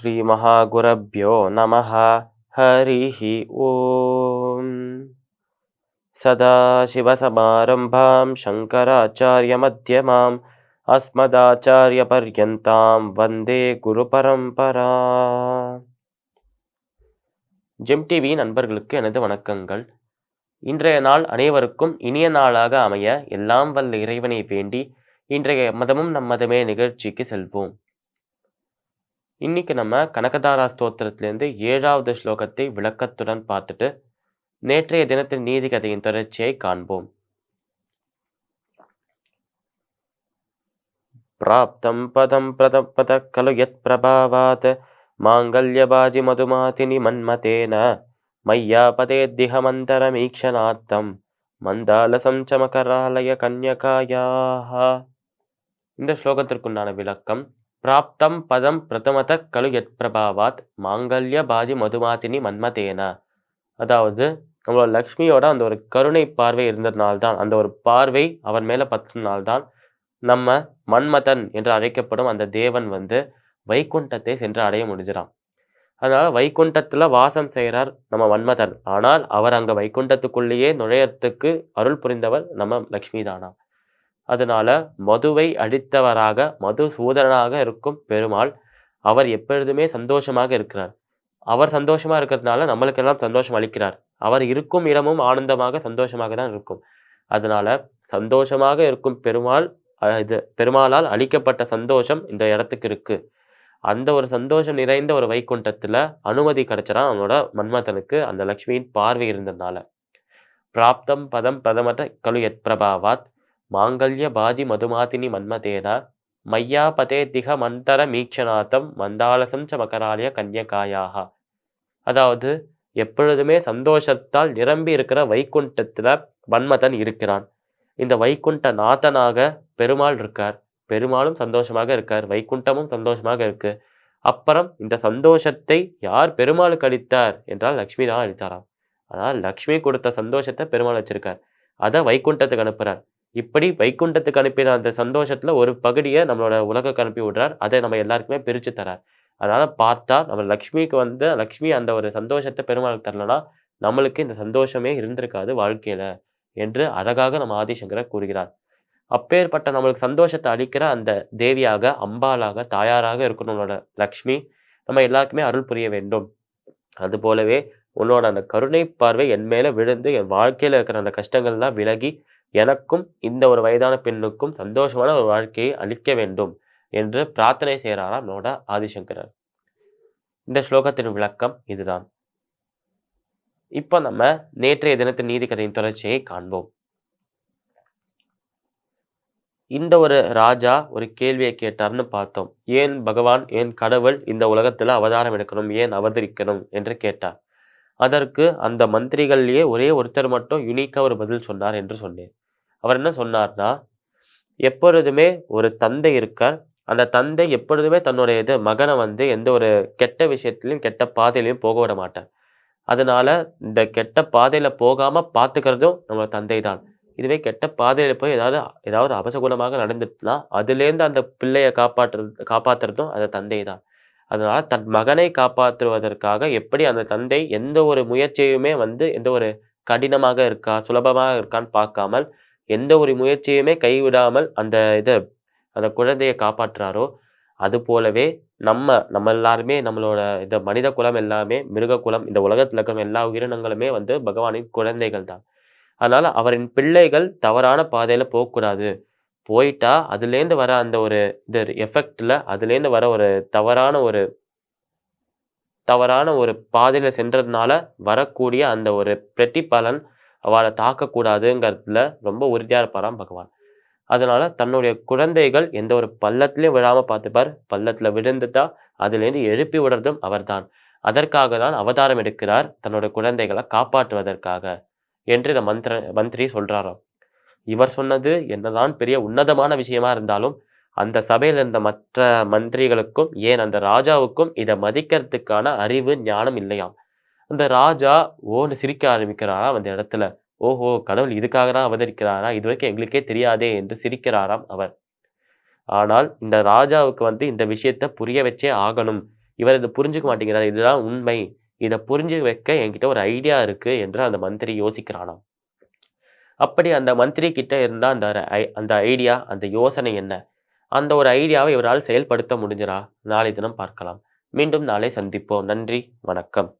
ஸ்ரீ ஸ்ரீமஹாகுரப்போ நம ஹரிஹி ஓம் சதாசிவசமாரம்பாம் சங்கராச்சாரியமத்தியமாம் அஸ்மதாச்சாரியபர்யந்தாம் வந்தே குரு பரம்பரா ஜெம் டிவி நண்பர்களுக்கு எனது வணக்கங்கள். இன்றைய நாள் அனைவருக்கும் இனிய நாளாக அமைய எல்லாம் வல்ல இறைவனை வேண்டி இன்றைய மதமும் நம் மதமே நிகழ்ச்சிக்கு செல்வோம். இன்னைக்கு நம்ம கனகதாரா ஸ்தோத்திரத்திலேருந்து ஏழாவது ஸ்லோகத்தை விளக்கத்துடன் பார்த்துட்டு நேற்றைய தினத்தின் நீதி கதையின் தொடர்ச்சியை காண்போம். பிராப்தம் பதம் பிரதப்பத கலு யத் பிரபாவாத் மாங்கல்யபாஜி மதுமாதினி மன்மதேன மையா பதே பதேத்திஹமந்தரமீக்ஷணாத்தம் மந்தாலசம் சமகராலய கன்யகாயாக இந்த ஸ்லோகத்திற்குண்டான விளக்கம் பிராப்தம் பதம் பிரதமத கலு எத் பிரபாவாத் மாங்கல்ய பாஜி மதுமாதினி மன்மதேன. அதாவது நம்மளோட லக்ஷ்மியோட அந்த ஒரு கருணை பார்வை இருந்ததுனால்தான் அந்த ஒரு பார்வை அவர் மேலே பத்தினால்தான் நம்ம மன்மதன் என்று அழைக்கப்படும் அந்த தேவன் வந்து வைகுண்டத்தை சென்று அடைய முடிஞ்சிடான் அதனால வைகுண்டத்தில் வாசம் செய்கிறார் நம்ம மன்மதன். ஆனால் அவர் அங்கே வைகுண்டத்துக்குள்ளேயே நுழையத்துக்கு அருள் புரிந்தவர் நம்ம லக்ஷ்மி தானா அதனால மதுவை அடித்தவராக மது சூதரனாக இருக்கும் பெருமாள் அவர் எப்பொழுதுமே சந்தோஷமாக இருக்கிறார். அவர் சந்தோஷமாக இருக்கிறதுனால நம்மளுக்கெல்லாம் சந்தோஷம் அளிக்கிறார். அவர் இருக்கும் இடமும் ஆனந்தமாக சந்தோஷமாக தான் இருக்கும். அதனால சந்தோஷமாக இருக்கும் பெருமாள் இது பெருமாளால் அளிக்கப்பட்ட சந்தோஷம் இந்த இடத்துக்கு இருக்கு. அந்த ஒரு சந்தோஷம் நிறைந்த ஒரு வைகுண்டத்தில் அனுமதி கிடைச்சரா அவனோட மன்மதனுக்கு அந்த லக்ஷ்மியின் பார்வை இருந்ததுனால. பிராப்தம் பதம் பிரதமத கலு எத் பிரபாவாத். மாங்கல்ய பாஜி மதுமாதினி மன்மதேனா மையாபதே திக மந்தர மீட்சநாதம் மந்தாலசம் ச மகராலய கன்யகாயாக. அதாவது எப்பொழுதுமே சந்தோஷத்தால் நிரம்பி இருக்கிற வைகுண்டத்தில் மன்மதன் இருக்கிறான். இந்த வைகுண்ட நாதனாக பெருமாள் இருக்கார். பெருமாளும் சந்தோஷமாக இருக்கார். வைகுண்டமும் சந்தோஷமாக இருக்கு. அப்புறம் இந்த சந்தோஷத்தை யார் பெருமாளுக்கு அளித்தார் என்றால் லக்ஷ்மி தான் அளித்தாராம். ஆனால் லக்ஷ்மி கொடுத்த சந்தோஷத்தை பெருமாள் வச்சிருக்கார். அதை வைகுண்டத்துக்கு அனுப்புறார். இப்படி வைகுண்டத்துக்கு அனுப்பின அந்த சந்தோஷத்துல ஒரு பகுதியை நம்மளோட உலக அனுப்பி விடுறார். அதை நம்ம எல்லாருக்குமே பிரிச்சு தரார். அதனால பார்த்தா நம்ம லக்ஷ்மிக்கு வந்து லக்ஷ்மி அந்த ஒரு சந்தோஷத்தை பெருமாளுக்கு தரலனா நம்மளுக்கு இந்த சந்தோஷமே இருந்திருக்காது வாழ்க்கையில என்று அழகாக நம்ம ஆதிசங்கரர் கூறுகிறார். அப்பேற்பட்ட நம்மளுக்கு சந்தோஷத்தை அளிக்கிற அந்த தேவியாக அம்பாளாக தாயாராக இருக்கணும் உன்னோட லக்ஷ்மி. நம்ம எல்லாருக்குமே அருள் புரிய வேண்டும். அது போலவே உன்னோட அந்த கருணை பார்வை என் மேல விழுந்து என் வாழ்க்கையில இருக்கிற அந்த கஷ்டங்கள்லாம் விலகி எனக்கும் இந்த ஒரு வயதான பெண்ணுக்கும் சந்தோஷமான ஒரு வாழ்க்கையை அளிக்க வேண்டும் என்று பிரார்த்தனை செய்கிறாராம் நம்மளோட ஆதிசங்கரர். இந்த ஸ்லோகத்தின் விளக்கம் இதுதான். இப்போ நம்ம நேற்றைய தினத்தின் நீதி கதையின் தொடர்ச்சியை காண்போம். இந்த ஒரு ராஜா ஒரு கேள்வியை கேட்டார்னு பார்த்தோம். ஏன் பகவான் ஏன் கடவுள் இந்த உலகத்தில் அவதாரம் எடுக்கணும் ஏன் அவதரிக்கணும் என்று கேட்டார். அதற்கு அந்த மந்திரிகள்லேயே ஒரே ஒருத்தர் மட்டும் யுனிக்காக ஒரு பதில் சொன்னார் என்று சொன்னேன். அவர் என்ன சொன்னார்னா எப்பொழுதுமே ஒரு தந்தை இருக்கார் அந்த தந்தை எப்பொழுதுமே தன்னுடைய இது மகனை வந்து எந்த ஒரு கெட்ட விஷயத்திலையும் கெட்ட பாதையிலையும் போக விட மாட்டார். அதனால இந்த கெட்ட பாதையில போகாம பார்த்துக்கிறதும் நம்ம தந்தை தான். இதுவே கெட்ட பாதையில போய் ஏதாவது ஏதாவது அபசகுணமாக நடந்துட்டுனா அதுலேருந்து அந்த பிள்ளையை காப்பாற்றுறது காப்பாத்துறதும் அந்த தந்தை தான். அதனால தன் மகனை காப்பாற்றுவதற்காக எப்படி அந்த தந்தை எந்த ஒரு முயற்சியுமே வந்து எந்த ஒரு கடினமாக இருக்கா சுலபமாக இருக்கான்னு பார்க்காமல் எந்த ஒரு முயற்சியுமே கைவிடாமல் அந்த இது அந்த குழந்தையை காப்பாற்றுறாரோ அது போலவே நம்ம நம்ம எல்லாருமே நம்மளோட இந்த மனித குலம் எல்லாமே மிருக குலம் இந்த உலகத்தில் இருக்கிற எல்லா உயிரினங்களுமே வந்து பகவானின் குழந்தைகள் தான். அதனால் அவரின் பிள்ளைகள் தவறான பாதையில் போகக்கூடாது. போயிட்டா அதுலேருந்து வர அந்த ஒரு இது எஃபெக்டில் அதுலேருந்து வர ஒரு தவறான ஒரு தவறான ஒரு பாதையில் சென்றதுனால வரக்கூடிய அந்த ஒரு பிரதிபலன் அவளை தாக்கக்கூடாதுங்கிறதுல ரொம்ப உறுதியாக இருப்பாராம் பகவான். அதனால தன்னுடைய குழந்தைகள் எந்த ஒரு பள்ளத்திலையும் விழாமல் பார்த்துப்பார். பள்ளத்தில் விழுந்துட்டா அதுலேருந்து எழுப்பி விடுறதும் அவர்தான். அதற்காக தான் அவதாரம் எடுக்கிறார் தன்னோட குழந்தைகளை காப்பாற்றுவதற்காக என்று இந்த மந்திர மந்திரி சொல்கிறாராம் இவர் சொன்னது என்னதான் பெரிய உன்னதமான விஷயமா இருந்தாலும் அந்த சபையில் இருந்த மற்ற மந்திரிகளுக்கும் ஏன் அந்த ராஜாவுக்கும் இதை மதிக்கிறதுக்கான அறிவு ஞானம் இல்லையாம். அந்த ராஜா ஓன்னு சிரிக்க ஆரம்பிக்கிறாராம் அந்த இடத்துல ஓஹோ கடவுள் இதுக்காக தான் அவதரிக்கிறாரா இது வரைக்கும் எங்களுக்கே தெரியாதே என்று சிரிக்கிறாராம் அவர் ஆனால் இந்த ராஜாவுக்கு வந்து இந்த விஷயத்த புரிய வச்சே ஆகணும் இவர் இதை புரிஞ்சுக்க மாட்டேங்கிறார். இதுதான் உண்மை. இதை புரிஞ்சு வைக்க என்கிட்ட ஒரு ஐடியா இருக்கு என்று அந்த மந்திரி யோசிக்கிறானாம். அப்படி அந்த மந்திரி கிட்ட இருந்தால் அந்த ஐ அந்த ஐடியா, அந்த யோசனை என்ன? அந்த ஒரு ஐடியாவை இவரால் செயல்படுத்த முடிஞ்சதா? நாளை தினம் பார்க்கலாம். மீண்டும் நாளை சந்திப்போம். நன்றி, வணக்கம்.